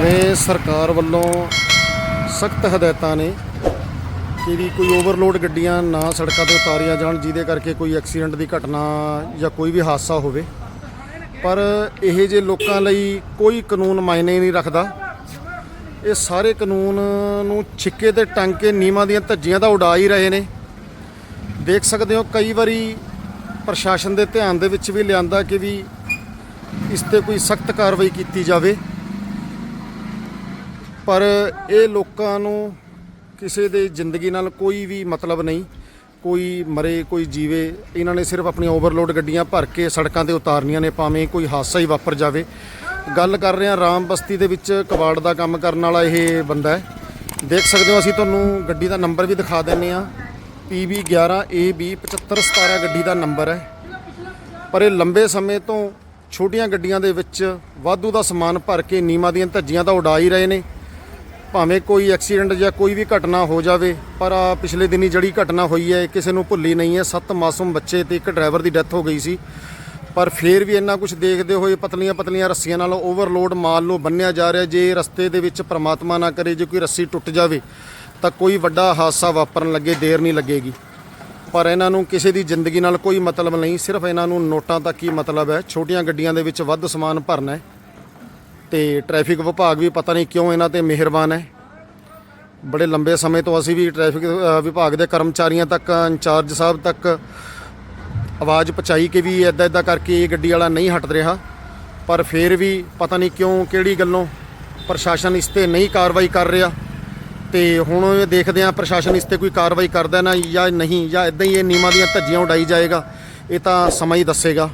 ਭਾਵੇਂ ਸਰਕਾਰ ਵੱਲੋਂ ਸਖਤ ਹਦਾਇਤਾਂ ਨੇ ਕਿ ਵੀ ਕੋਈ ਓਵਰਲੋਡ ਗੱਡੀਆਂ ਨਾ ਸੜਕਾਂ ਤੇ ਉਤਾਰੀਆਂ ਜਾਣ, ਜਿਹਦੇ ਕਰਕੇ ਕੋਈ ਐਕਸੀਡੈਂਟ ਦੀ ਘਟਨਾ ਜਾਂ ਕੋਈ ਵੀ ਹਾਦਸਾ ਹੋਵੇ। ਪਰ ਇਹ ਜੇ ਲੋਕਾਂ ਲਈ ਕੋਈ ਕਾਨੂੰਨ ਮਾਇਨੇ ਨਹੀਂ ਰੱਖਦਾ, ਇਹ ਸਾਰੇ ਕਾਨੂੰਨ ਨੂੰ ਛਿੱਕੇ ਤੇ ਟੰਗ ਕੇ ਨੀਮਾਂ ਦੀਆਂ ਧੱਜੀਆਂ ਤਾਂ ਉਡਾ ਹੀ ਰਹੇ ਨੇ। ਦੇਖ ਸਕਦੇ ਹੋ, ਕਈ ਵਾਰੀ ਪ੍ਰਸ਼ਾਸਨ ਦੇ ਧਿਆਨ ਦੇ ਵਿੱਚ ਵੀ ਲਿਆਂਦਾ ਕਿ ਵੀ ਇਸ ਤੇ ਕੋਈ ਸਖਤ ਕਾਰਵਾਈ ਕੀਤੀ ਜਾਵੇ। ਪਰ ਇਹ ਲੋਕਾਂ ਨੂੰ ਕਿਸੇ ਦੇ ਜ਼ਿੰਦਗੀ ਨਾਲ ਕੋਈ ਵੀ ਮਤਲਬ ਨਹੀਂ। ਕੋਈ ਮਰੇ, ਕੋਈ ਜੀਵੇ, ਇਹਨਾਂ ਨੇ ਸਿਰਫ ਆਪਣੀਆਂ ਓਵਰਲੋਡ ਗੱਡੀਆਂ ਭਰ ਕੇ ਸੜਕਾਂ ਤੇ ਉਤਾਰਨੀਆਂ ਨੇ, ਭਾਵੇਂ ਕੋਈ ਹਾਦਸਾ ਹੀ ਵਾਪਰ ਜਾਵੇ। ਗੱਲ ਕਰ ਰਹੇ ਹਾਂ ਰਾਮ ਬਸਤੀ ਦੇ ਵਿੱਚ ਕਬਾੜ ਦਾ ਕੰਮ ਕਰਨ ਵਾਲਾ ਇਹ ਬੰਦਾ ਹੈ। ਦੇਖ ਸਕਦੇ ਹੋ ਅਸੀਂ ਤੁਹਾਨੂੰ ਗੱਡੀ ਦਾ ਨੰਬਰ ਵੀ ਦਿਖਾ ਦਿੰਨੇ ਆ PB 11 AB 7517 ਗੱਡੀ ਦਾ ਨੰਬਰ ਹੈ। ਪਰ ਇਹ ਲੰਬੇ ਸਮੇਂ ਤੋਂ ਛੋਟੀਆਂ ਗੱਡੀਆਂ ਦੇ ਵਿੱਚ ਵਾਧੂ ਦਾ ਸਮਾਨ ਭਰ ਕੇ ਨੀਮਾਂ ਦੀਆਂ ਧੱਜੀਆਂ ਤਾਂ ਉਡਾ ਹੀ ਰਹੇ ਨੇ। ਭਾਵੇਂ ਕੋਈ ਐਕਸੀਡੈਂਟ ਜਾਂ ਕੋਈ ਵੀ ਘਟਨਾ ਹੋ ਜਾਵੇ, ਪਰ ਆ ਪਿਛਲੇ ਦਿਨੀ ਜਿਹੜੀ ਘਟਨਾ ਹੋਈ ਹੈ ਕਿਸੇ ਨੂੰ ਭੁੱਲੀ ਨਹੀਂ ਹੈ। ਸੱਤ ਮਾਸੂਮ ਬੱਚੇ ਤੇ ਇੱਕ ਡਰਾਈਵਰ ਦੀ ਡੈਥ ਹੋ ਗਈ ਸੀ। ਪਰ ਫੇਰ ਵੀ ਇੰਨਾ ਕੁਝ ਦੇਖਦੇ ਹੋਏ ਪਤਲੀਆਂ ਪਤਲੀਆਂ ਰੱਸੀਆਂ ਨਾਲ ਓਵਰਲੋਡ ਮਾਲ ਨੂੰ ਬੰਨਿਆ ਜਾ ਰਿਹਾ। ਜੇ ਰਸਤੇ ਦੇ ਵਿੱਚ ਪ੍ਰਮਾਤਮਾ ਨਾ ਕਰੇ, ਜੇ ਕੋਈ ਰੱਸੀ ਟੁੱਟ ਜਾਵੇ, ਤਾਂ ਕੋਈ ਵੱਡਾ ਹਾਦਸਾ ਵਾਪਰਨ ਲੱਗੇ, ਦੇਰ ਨਹੀਂ ਲੱਗੇਗੀ। ਪਰ ਇਹਨਾਂ ਨੂੰ ਕਿਸੇ ਦੀ ਜ਼ਿੰਦਗੀ ਨਾਲ ਕੋਈ ਮਤਲਬ ਨਹੀਂ। ਸਿਰਫ ਇਹਨਾਂ ਨੂੰ ਨੋਟਾਂ ਤੱਕ ਹੀ ਮਤਲਬ ਹੈ? ਛੋਟੀਆਂ ਗੱਡੀਆਂ ਦੇ ਵਿੱਚ ਵੱਧ ਸਮਾਨ ਭਰਨਾ ਹੈ। ਤੇ ਟ੍ਰੈਫਿਕ ਵਿਭਾਗ ਵੀ ਪਤਾ ਨਹੀਂ ਕਿਉਂ ਇਹਨਾਂ ਤੇ ਮਿਹਰਬਾਨ ਹੈ। ਬੜੇ ਲੰਬੇ ਸਮੇਂ ਤੋਂ ਅਸੀਂ ਵੀ ਟ੍ਰੈਫਿਕ ਵਿਭਾਗ ਦੇ ਕਰਮਚਾਰੀਆਂ ਤੱਕ, ਇੰਚਾਰਜ ਸਾਹਿਬ ਤੱਕ ਆਵਾਜ਼ ਪਹੁੰਚਾਈ ਕਿ ਵੀ ਇਦਾਂ ਇਦਾਂ ਕਰਕੇ ਇਹ ਗੱਡੀ ਵਾਲਾ ਨਹੀਂ ਹਟ ਰਿਹਾ। ਪਰ ਫਿਰ ਵੀ ਪਤਾ ਨਹੀਂ ਕਿਉਂ, ਕਿਹੜੀ ਗੱਲੋਂ ਪ੍ਰਸ਼ਾਸਨ ਇਸ ਤੇ ਨਹੀਂ ਕਾਰਵਾਈ ਕਰ ਰਿਹਾ। ਤੇ ਹੁਣ ਇਹ ਦੇਖਦੇ ਆ ਪ੍ਰਸ਼ਾਸਨ ਇਸ ਤੇ ਕੋਈ ਕਾਰਵਾਈ ਕਰਦਾ ਨਾ ਜਾਂ ਨਹੀਂ, ਜਾਂ ਇਦਾਂ ਹੀ ਇਹ ਨੀਮਾਂ ਦੀਆਂ ਧੱਜੀਆਂ ਉਡਾਈ ਜਾਏਗਾ, ਇਹ ਤਾਂ ਸਮਾਂ ਹੀ ਦੱਸੇਗਾ।